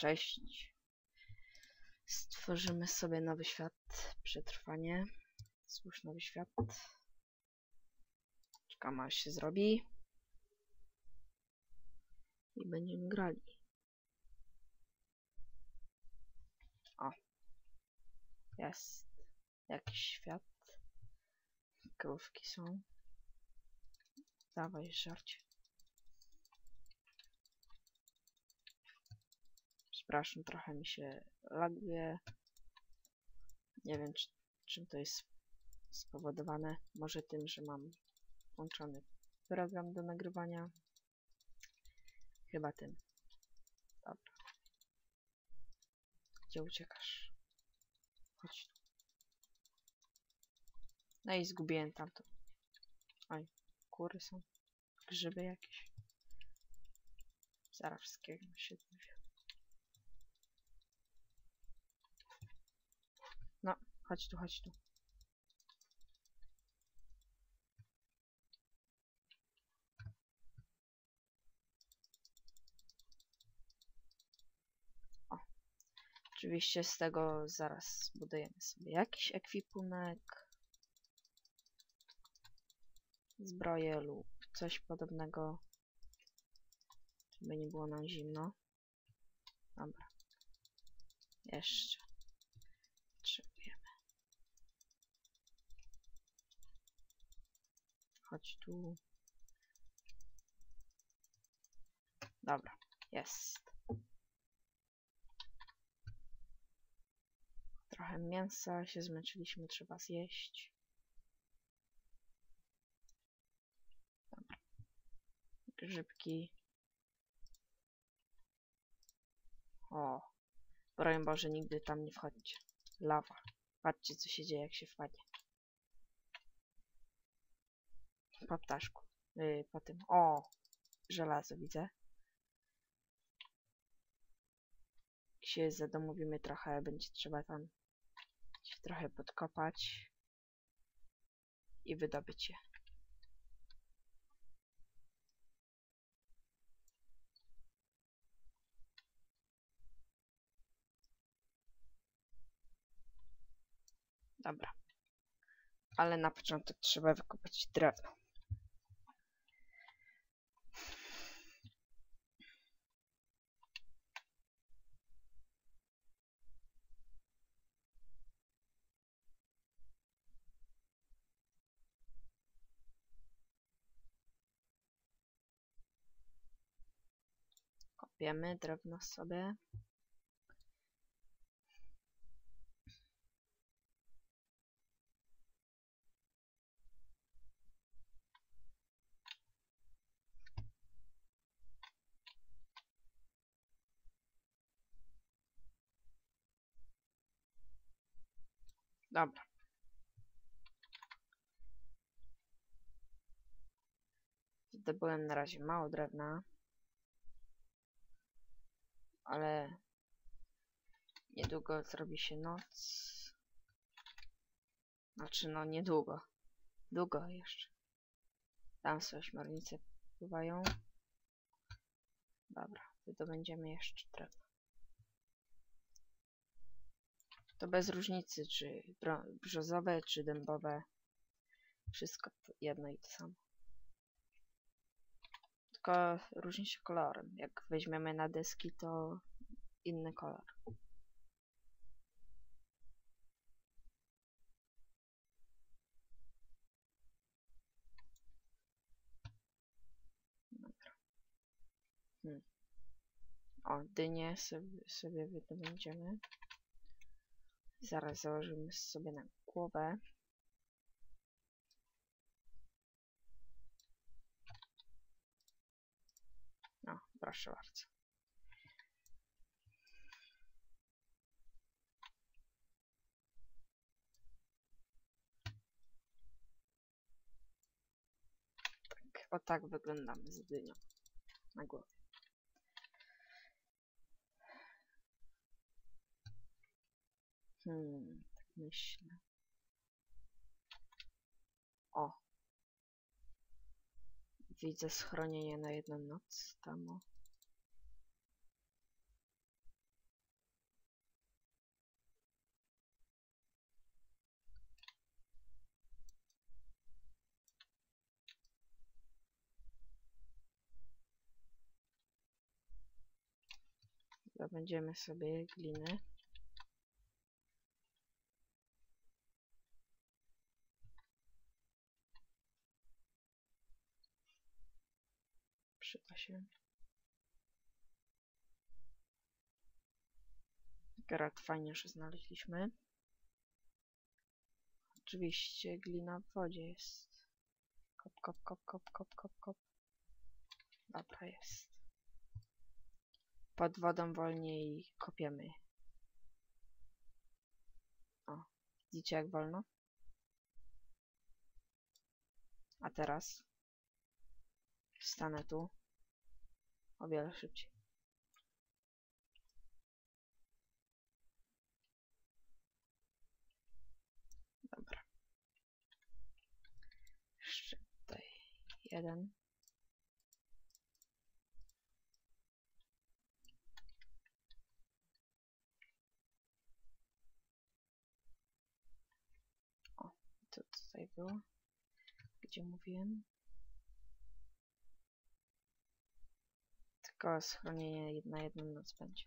Cześć. Stworzymy sobie nowy świat. Przetrwanie. Stwórz nowy świat. Czekamy aż się zrobi. I będziemy grali. O. Jest. Jakiś świat. Krówki są. Dawaj żarcie. Przepraszam, trochę mi się laguje. Nie wiem, czy, czym to jest spowodowane. Może tym, że mam włączony program do nagrywania. Chyba tym. Dobra. Gdzie uciekasz? Chodź. No i zgubiłem tamto. Oj, kury są. Grzyby jakieś. Zaraz wszystkiego się dowiemy. No, chodź tu, chodź tu. O. Oczywiście z tego zaraz budujemy sobie jakiś ekwipunek. Zbroję lub coś podobnego. Żeby nie było nam zimno. Dobra. Jeszcze. Chodź tu. Dobra, jest. Trochę mięsa, się zmęczyliśmy, trzeba zjeść. Grzybki. O, broń Boże, nigdy tam nie wchodźcie. Lawa. Patrzcie, co się dzieje, jak się wpadnie. Po ptaszku. Yy, po tym. O! Żelazo widzę. Jak się zadomowimy trochę, będzie trzeba tam się trochę podkopać i wydobyć je. Dobra. Ale na początek trzeba wykopać drewno. Kopiemy drewno sobie. Dobra. Zdobyłem na razie mało drewna. Ale niedługo zrobi się noc. Znaczy no niedługo. Długo jeszcze. Tam są ośmiornice pływają. Dobra, wydobędziemy jeszcze drewno. To bez różnicy, czy brzozowe, czy dębowe. Wszystko jedno i to samo. Tylko różni się kolorem. Jak weźmiemy na deski, to inny kolor. Hmm. O, dynię sobie, sobie wydobędziemy. Zaraz założymy sobie na głowę. No, proszę bardzo. Tak, o tak wyglądamy z dynią na głowie. Hmm, tak myślę. O. Widzę schronienie na jedną noc tam. O. Zabędziemy sobie gliny. Przyda się. Fajnie, że znaleźliśmy. Oczywiście glina w wodzie jest. Kop, kop, kop, kop, kop, kop, kop. Dobra, jest. Pod wodą wolniej kopiemy. O, widzicie jak wolno? A teraz stanę tu o wiele szybciej. Dobra. Jeszcze tutaj jeden. O, to tutaj było. Gdzie mówiłem? Tylko schronienie na jedną noc będzie.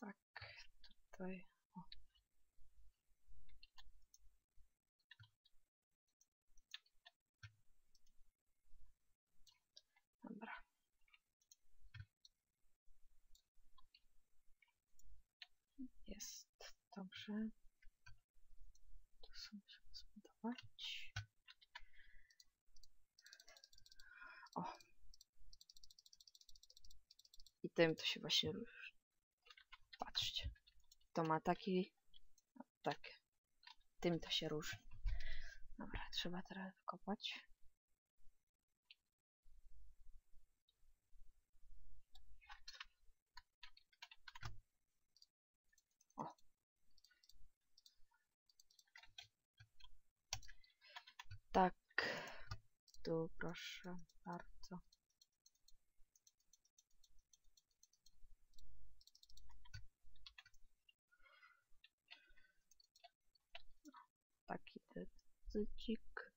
Tak, tutaj. O. Dobra. Jest dobrze. Tu sobie musimy zbudować. O. I tym to się właśnie różni. Patrzcie. To ma taki... Tak. Tym to się różni. Dobra, trzeba teraz wykopać. Tak. Tu proszę bardzo. Taki decycik.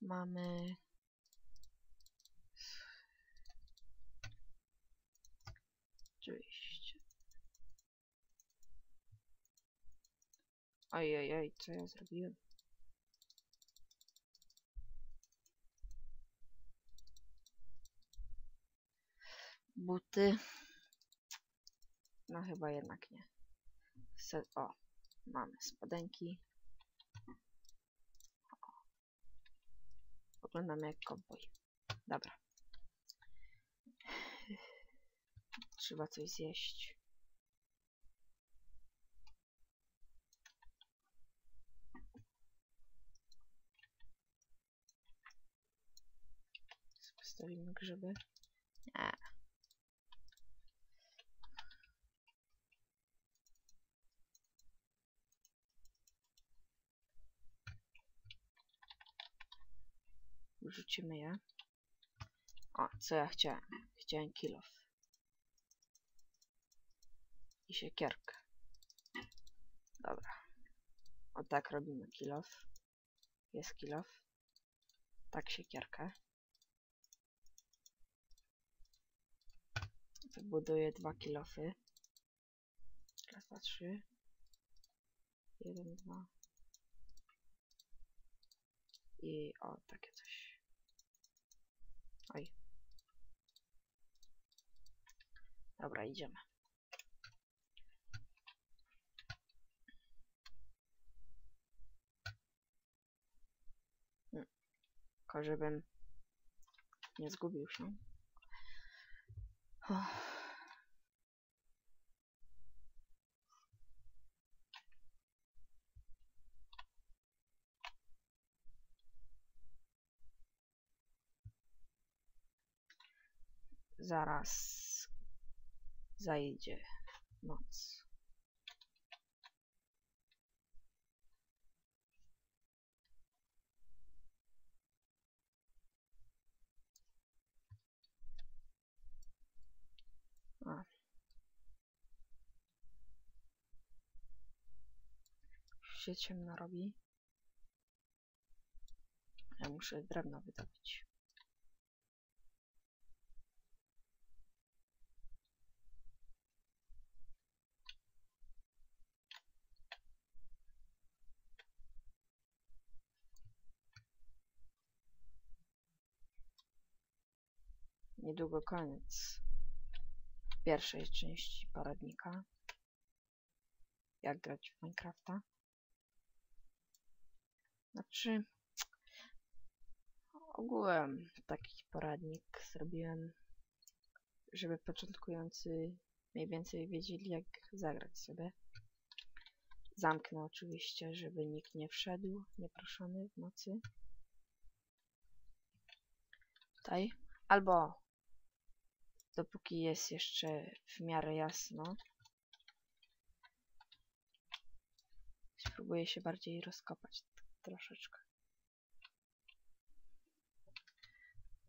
Mamy Oczywiście. Ojej, co ja zrobiłem? Buty. No chyba jednak nie. Se o, mamy spodenki. Wyglądamy jak kowboj. Dobra. Trzeba coś zjeść. Postawimy grzyby. Nie. Wrzucimy je. O, co ja chciałem? Chciałem kilof. I siekierkę. Dobra. O tak robimy kilof. Jest kilof. Tak siekierkę. Wybuduję dwa kilofy. Raz, dwa, trzy. Jeden, dwa. I o, takie coś. Oj. Dobra, idziemy. Tylko żebym nie zgubił się. Uff. Zaraz zajdzie noc. Się ciemno robi. Ja muszę drewno wydobyć. Niedługo koniec pierwszej części poradnika. Jak grać w Minecrafta. Znaczy, ogółem taki poradnik zrobiłem, żeby początkujący mniej więcej wiedzieli jak zagrać sobie. Zamknę oczywiście, żeby nikt nie wszedł nieproszony w nocy. Tutaj. Albo dopóki jest jeszcze w miarę jasno. Spróbuję się bardziej rozkopać troszeczkę.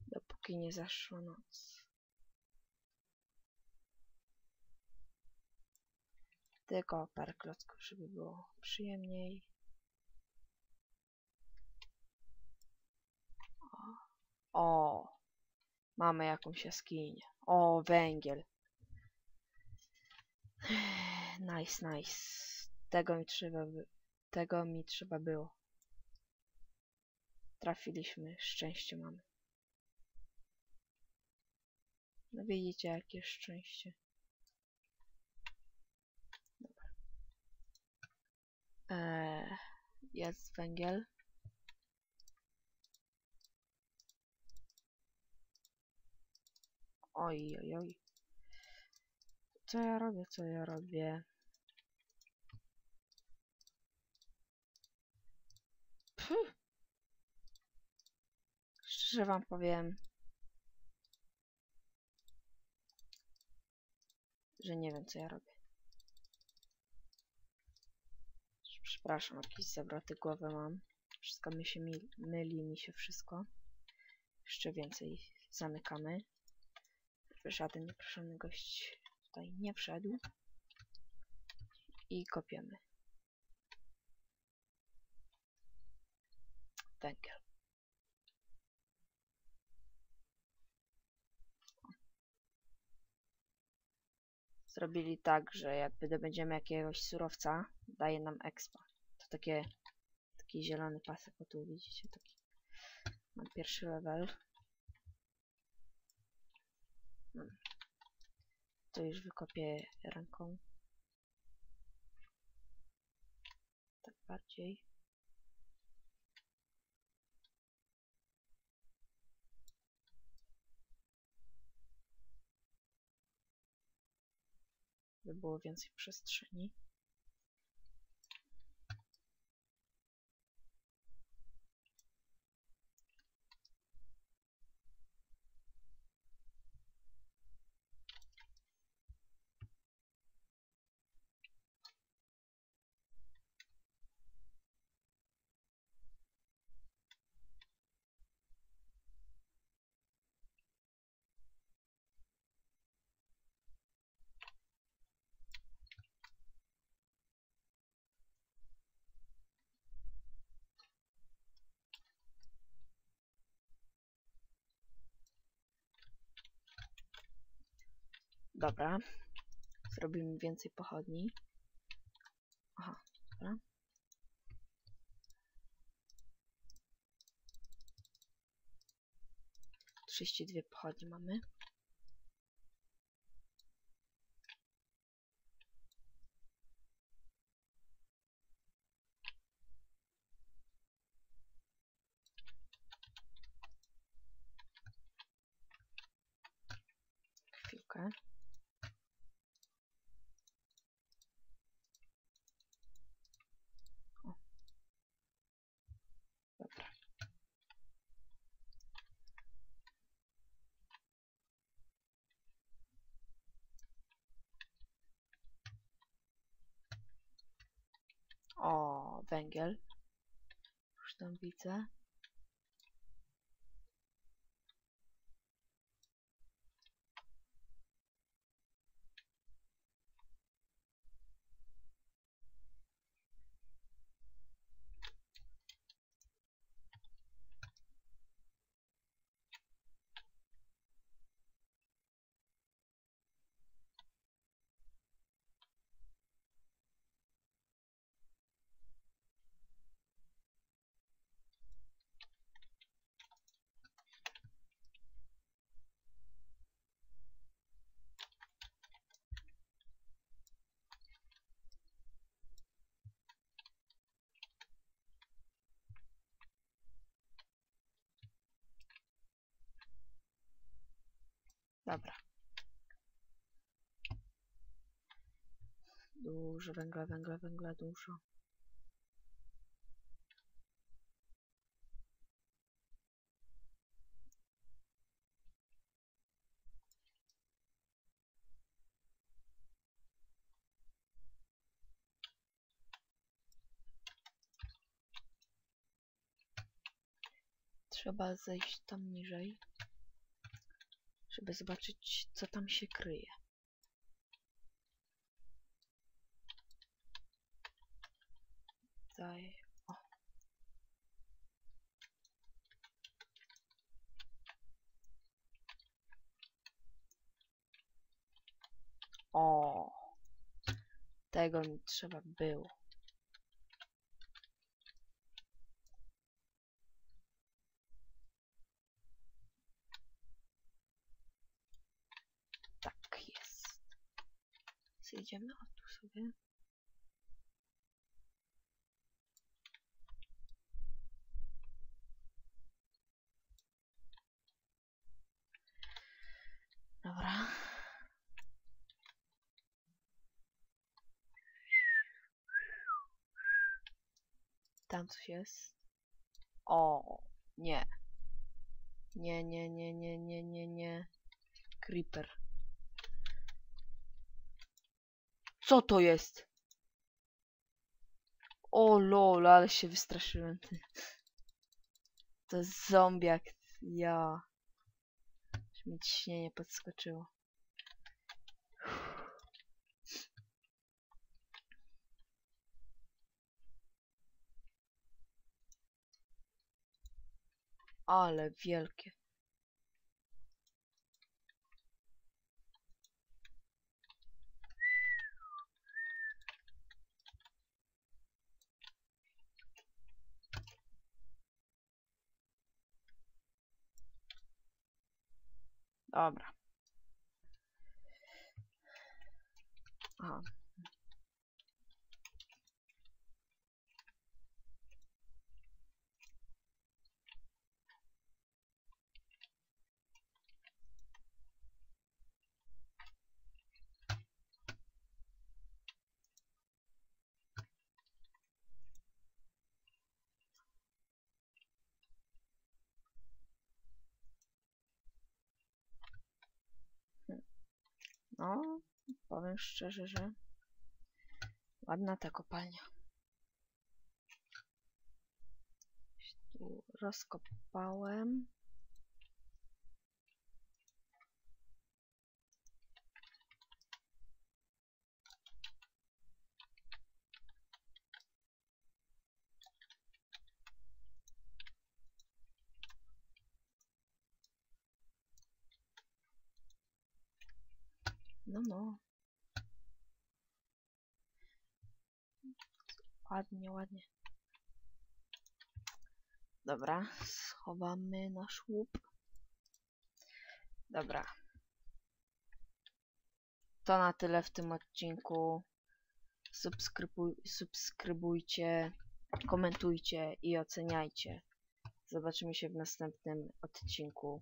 Dopóki nie zaszła noc. Tylko parę klocków, żeby było przyjemniej. O, mamy jakąś jaskinię. O, węgiel. Nice, nice. Tego mi trzeba, tego mi trzeba było. Trafiliśmy, szczęście mamy. No widzicie, jakie szczęście. Dobra. Eee, jest węgiel. Oj, oj, oj. Co ja robię, co ja robię? Pff. Szczerze wam powiem, że nie wiem, co ja robię. Przepraszam, jakieś zawroty głowy mam. Wszystko mi się myli, myli mi się wszystko. Jeszcze więcej zamykamy żaden nieproszony gość tutaj nie wszedł. I kopiemy. Węgiel. Zrobili tak, że jak wydobędziemy jakiegoś surowca, daje nam expa. To takie, taki zielony pasek, o tu widzicie, taki. Mam pierwszy level. Hmm. To już wykopię ręką. Tak bardziej. By było więcej przestrzeni. Dobra. Zrobimy więcej pochodni. Aha, dobra. Trzydzieści dwie pochodnie mamy. Chwilkę. O. Dobra. O, węgiel. Już tam widzę. Dobra. Dużo węgla, węgla, węgla, dużo. Trzeba zejść tam niżej, żeby zobaczyć, co tam się kryje. Tutaj. O. O. Tego mi trzeba było. Tak jest. Zjedziemy o tu sobie. Dobra. Tam coś jest. O, nie. Nie, nie, nie, nie, nie, nie, nie. Creeper. Co to jest? O lol, ale się wystraszyłem. To jest zombiak. Ja. Aż mi ciśnienie podskoczyło. Ale wielkie. Dobra. Aha. No, powiem szczerze, że ładna ta kopalnia. Tu rozkopałem. No, no. Ładnie, ładnie. Dobra, schowamy nasz łup. Dobra. To na tyle w tym odcinku. Subskrybuj, subskrybujcie, komentujcie i oceniajcie. Zobaczymy się w następnym odcinku.